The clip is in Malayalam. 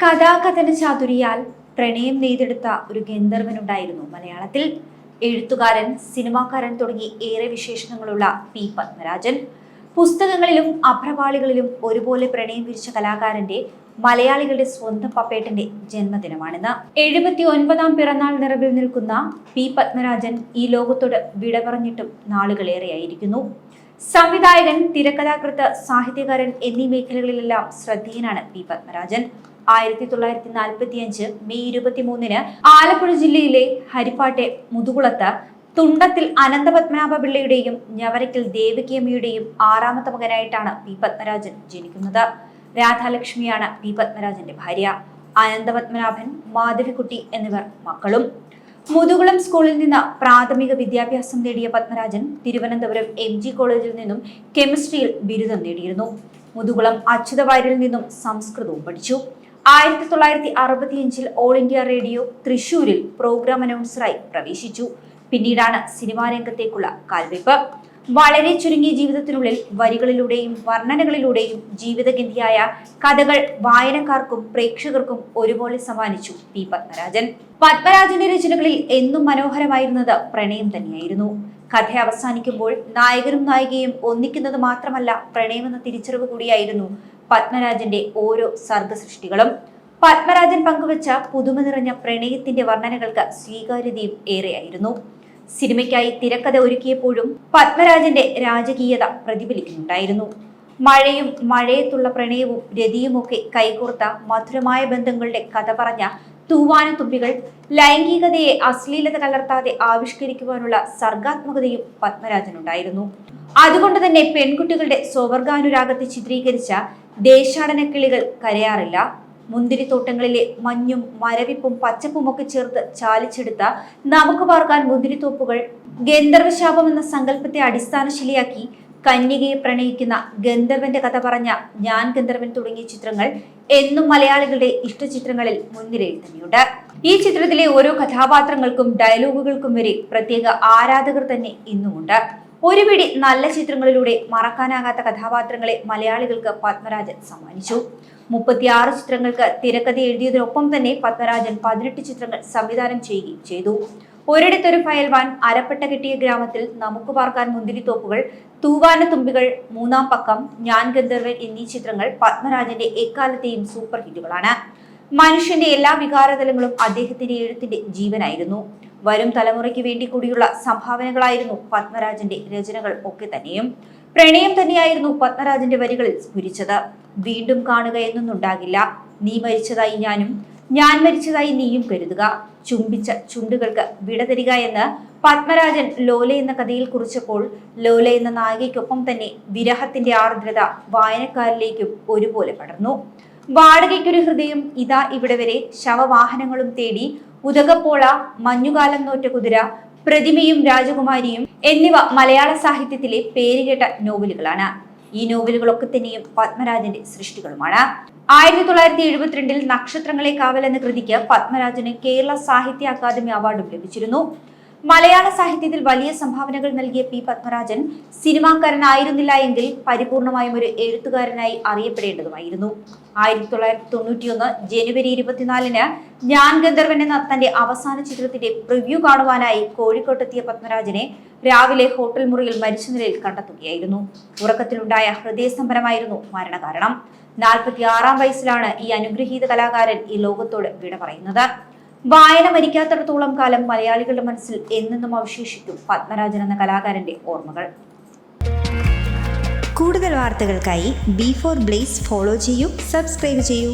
കഥാകഥന ചാതുരിയാൽ പ്രണയം നെയ്തെടുത്ത ഒരു ഗന്ധർവനുണ്ടായിരുന്നു. മലയാളത്തിൽ എഴുത്തുകാരൻ സിനിമാക്കാരൻ തുടങ്ങി ഏറെ വിശേഷണങ്ങളുള്ള പി. പത്മരാജൻ. പുസ്തകങ്ങളിലും അഭ്രപാളികളിലും ഒരുപോലെ പ്രണയം വിരിച്ച കലാകാരന്റെ മലയാളികളുടെ സ്വന്തം പപ്പേട്ടന്റെ ജന്മദിനമാണിന്ന്. എഴുപത്തി ഒൻപതാം പിറന്നാൾ നിറവിൽ നിൽക്കുന്ന പി. പത്മരാജൻ ഈ ലോകത്തോട് വിട പറഞ്ഞിട്ടും നാളുകളേറെയായിരിക്കുന്നു. സംവിധായകൻ തിരക്കഥാകൃത്ത് സാഹിത്യകാരൻ എന്നീ മേഖലകളിലെല്ലാം ശ്രദ്ധേയനാണ് പി. പത്മരാജൻ. ആയിരത്തി തൊള്ളായിരത്തി നാൽപ്പത്തി അഞ്ച് മെയ് ഇരുപത്തി മൂന്നിന് ആലപ്പുഴ ജില്ലയിലെ ഹരിപ്പാട്ടെ മുതുകുളത്ത് തുണ്ടത്തിൽ അനന്തപത്മനാഭ പിള്ളയുടെയും ഞവരയ്ക്കൽ ദേവകിയമ്മയുടെയും ആറാമത്തെ മകനായിട്ടാണ് പി പത്മരാജൻ ജനിക്കുന്നത്. രാധാലക്ഷ്മിയാണ് പി പത്മരാജന്റെ ഭാര്യ. അനന്തപത്മനാഭൻ മാധവിക്കുട്ടി എന്നിവർ മക്കളും. മുതുകുളം സ്കൂളിൽ നിന്ന് പ്രാഥമിക വിദ്യാഭ്യാസം നേടിയ പത്മരാജൻ തിരുവനന്തപുരം എം ജി കോളേജിൽ നിന്നും കെമിസ്ട്രിയിൽ ബിരുദം നേടിയിരുന്നു. മുതുകുളം അച്യുതവാര്യരിൽ നിന്നും സംസ്കൃതവും പഠിച്ചു. ആയിരത്തി തൊള്ളായിരത്തി അറുപത്തിയഞ്ചിൽ ഓൾ ഇന്ത്യ റേഡിയോ തൃശൂരിൽ പ്രോഗ്രാം അനൗൺസറായി പ്രവേശിച്ചു. പിന്നീടാണ് സിനിമാ രംഗത്തേക്കുള്ള കാൽവെപ്പ്. വളരെ ചുരുങ്ങിയ ജീവിതത്തിനുള്ളിൽ വരികളിലൂടെയും വർണനകളിലൂടെയും ജീവിതഗന്ധിയായ കഥകൾ വായനക്കാർക്കും പ്രേക്ഷകർക്കും ഒരുപോലെ സമ്മാനിച്ചു പി പത്മരാജൻ. പത്മരാജന്റെ രചനകളിൽ എന്നും മനോഹരമായിരുന്നത് പ്രണയം തന്നെയായിരുന്നു. കഥ അവസാനിക്കുമ്പോൾ നായകനും നായികയും ഒന്നിക്കുന്നത് മാത്രമല്ല പ്രണയമെന്ന തിരിച്ചറിവ് കൂടിയായിരുന്നു പത്മരാജന്റെ ഓരോ സർഗസൃഷ്ടികളും. പത്മരാജൻ പങ്കുവച്ച പുതുമ നിറഞ്ഞ പ്രണയത്തിന്റെ വർണനകൾക്ക് സ്വീകാര്യതയും ഏറെയായിരുന്നു. സിനിമയ്ക്കായി തിരക്കഥ ഒരുക്കിയപ്പോഴും പത്മരാജന്റെ രാജകീയത പ്രതിഫലിക്കുന്നുണ്ടായിരുന്നു. മഴയും മഴയത്തുള്ള പ്രണയവും രതിയുമൊക്കെ കൈകോർത്ത മധുരമായ ബന്ധങ്ങളുടെ കഥ പറഞ്ഞ തൂവാനത്തുമ്പികൾ ലൈംഗികതയെ അശ്ലീലത കലർത്താതെ ആവിഷ്കരിക്കുവാനുള്ള സർഗാത്മകതയും പത്മരാജനുണ്ടായിരുന്നു. അതുകൊണ്ട് തന്നെ പെൺകുട്ടികളുടെ സ്വവർഗാനുരാഗത്തെ ചിത്രീകരിച്ച ദേശാടനക്കിളികൾ കരയാറില്ല. മുന്തിരിത്തോട്ടങ്ങളിലെ മഞ്ഞും മരവിപ്പും പച്ചപ്പും ഒക്കെ ചേർത്ത് ചാലിച്ചെടുത്ത നമുക്ക് പാർക്കാൻ മുന്തിരിത്തോപ്പുകൾ ഗന്ധർവശാപം എന്ന സങ്കല്പത്തെ അടിസ്ഥാനശിലയാക്കി കന്യകയെ പ്രണയിക്കുന്ന ഗന്ധർവന്റെ കഥ പറഞ്ഞ ഞാൻ ഗന്ധർവൻ തുടങ്ങിയ ചിത്രങ്ങൾ എന്നും മലയാളികളുടെ ഇഷ്ട ചിത്രങ്ങളിൽ മുൻനിരയിൽ തന്നെയുണ്ട്. ഈ ചിത്രത്തിലെ ഓരോ കഥാപാത്രങ്ങൾക്കും ഡയലോഗുകൾക്കും വരെ പ്രത്യേക ആരാധകർ തന്നെ ഇന്നുമുണ്ട്. ഒരു പിടി നല്ല ചിത്രങ്ങളിലൂടെ മറക്കാനാകാത്ത കഥാപാത്രങ്ങളെ മലയാളികൾക്ക് പത്മരാജൻ സമ്മാനിച്ചു. മുപ്പത്തിയാറ് ചിത്രങ്ങൾക്ക് തിരക്കഥ എഴുതിയതിനൊപ്പം തന്നെ പത്മരാജൻ പതിനെട്ട് ചിത്രങ്ങൾ സംവിധാനം ചെയ്യുകയും ചെയ്തു. ഒരിടത്തൊരു ഫയൽവാൻ അരപ്പെട്ട കിട്ടിയ ഗ്രാമത്തിൽ നമുക്ക് പാർക്കാൻ മുന്തിരിത്തോപ്പുകൾ തൂവാന തുമ്പികൾ മൂന്നാം പക്കം ഞാൻ ഗന്ധർവൻ എന്നീ ചിത്രങ്ങൾ പത്മരാജന്റെ എക്കാലത്തെയും സൂപ്പർ ഹിറ്റുകളാണ്. മനുഷ്യന്റെ എല്ലാ വികാരതലങ്ങളും അദ്ദേഹത്തിന്റെ എഴുത്തിന്റെ ജീവനായിരുന്നു. വരും തലമുറയ്ക്ക് വേണ്ടി കൂടിയുള്ള സംഭാവനകളായിരുന്നു പത്മരാജന്റെ രചനകൾ ഒക്കെ തന്നെയും. പ്രണയം തന്നെയായിരുന്നു പത്മരാജന്റെ വരികളിൽ സ്ഫുരിച്ചത്. വീണ്ടും കാണുക എന്നൊന്നുണ്ടാകില്ല. നീ മരിച്ചതായി ഞാനും ഞാൻ മരിച്ചതായി നീയും കരുതുക. ചുംബിച്ച ചുണ്ടുകൾക്ക് വിട തരിക എന്ന് പത്മരാജൻ ലോല എന്ന കഥയിൽ കുറിച്ചപ്പോൾ ലോല എന്ന നായികയ്ക്കൊപ്പം തന്നെ വിരഹത്തിന്റെ ആർദ്രത വായനക്കാരിലേക്കും ഒരുപോലെ പടർന്നു. വാടകയ്ക്കൊരു ഹൃദയം ഇതാ ഇവിടെ വരെ ശവവാഹനങ്ങളും തേടി ഉദകപ്പോള മഞ്ഞുകാലം നോറ്റ കുതിര പ്രതിമയും രാജകുമാരിയും എന്നിവ മലയാള സാഹിത്യത്തിലെ പേരുകേട്ട നോവലുകളാണ്. ഈ നോവലുകളൊക്കെ തന്നെയും പത്മരാജന്റെ സൃഷ്ടികളുമാണ്. ആയിരത്തി തൊള്ളായിരത്തി എഴുപത്തിരണ്ടിൽ നക്ഷത്രങ്ങളെ കാവൽ എന്ന കൃതിക്ക് പത്മരാജന് കേരള സാഹിത്യ അക്കാദമി അവാർഡും ലഭിച്ചിരുന്നു. മലയാള സാഹിത്യത്തിൽ വലിയ സംഭാവനകൾ നൽകിയ പി പത്മരാജൻ സിനിമാക്കാരനായിരുന്നില്ല എങ്കിൽ പരിപൂർണമായും ഒരു എഴുത്തുകാരനായി അറിയപ്പെടേണ്ടതുമായിരുന്നു. ആയിരത്തി തൊള്ളായിരത്തി തൊണ്ണൂറ്റിയൊന്ന് ജനുവരി ഇരുപത്തിനാലിന് ഞാൻ ഗന്ധർവൻ എന്ന തന്റെ അവസാന ചിത്രത്തിന്റെ പ്രിവ്യൂ കാണുവാനായി കോഴിക്കോട്ടെത്തിയ പത്മരാജനെ രാവിലെ ഹോട്ടൽ മുറിയിൽ മരിച്ച നിലയിൽ കണ്ടെത്തുകയായിരുന്നു. ഉറക്കത്തിലുണ്ടായ ഹൃദയസ്തംഭനമായിരുന്നു മരണകാരണം. നാൽപ്പത്തി ആറാം വയസ്സിലാണ് ഈ അനുഗ്രഹീത കലാകാരൻ ഈ ലോകത്തോട് വിട പറയുന്നത്. വായന മരിക്കാത്തിടത്തോളം കാലം മലയാളികളുടെ മനസ്സിൽ എന്നും അവശേഷിക്കും പത്മരാജൻ എന്ന കലാകാരന്റെ ഓർമ്മകൾ. കൂടുതൽ വാർത്തകൾക്കായി ബി ഫോർ ബ്ലേസ് ഫോളോ ചെയ്യൂ സബ്സ്ക്രൈബ് ചെയ്യൂ.